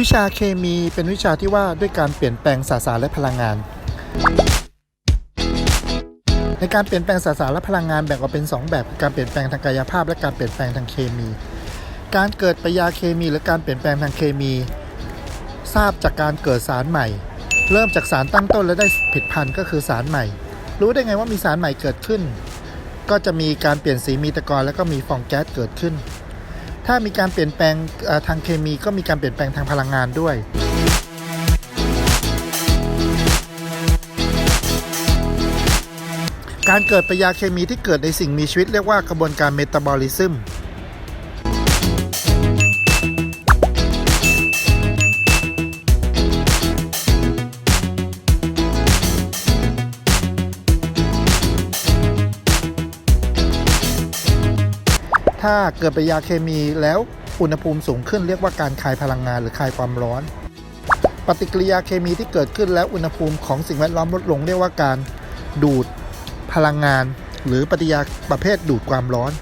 วิชาเคมีเป็นวิชาที่ว่าด้วยการเปลี่ยนแปลงสสารและพลังงาน ในการเปลี่ยนแปลงสสารและพลังงานแบ่งออกเป็น 2 แบบการเปลี่ยนแปลงทางกายภาพ และการเปลี่ยนแปลงทางเคมี การเกิดปฏิกิริยาเคมี หรือการเปลี่ยนแปลงทางเคมี ทราบจากการเกิดสารใหม่ เริ่มจากสารตั้งต้นแล้วได้ผิดพันธุ์ก็คือสารใหม่ รู้ได้ไงว่ามีสารใหม่เกิดขึ้น ก็จะมีการเปลี่ยนสีมีตะกอนแล้วก็มีฟองแก๊สเกิดขึ้น ถ้ามีการเปลี่ยนแปลงทางเคมีก็มีการเปลี่ยนแปลงทางพลังงานด้วยการเกิดปฏิกิริยาเคมีที่เกิดในสิ่งมีชีวิตเรียกว่ากระบวนการเมตาบอลิซึม ถ้าเกิดปฏิกิริยาเคมีแล้วอุณหภูมิสูงขึ้นเรียกว่าการคายพลังงานหรือคายความร้อน ปฏิกิริยาเคมีที่เกิดขึ้นแล้วอุณหภูมิของสิ่งแวดล้อมลดลงเรียกว่าการดูดพลังงาน หรือปฏิกิริยาประเภทดูดความร้อน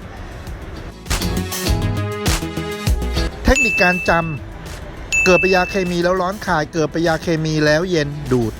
เทคนิคการจำเกิดปฏิกิริยาเคมีแล้วร้อนคาย เกิดปฏิกิริยาเคมีแล้วเย็นดูด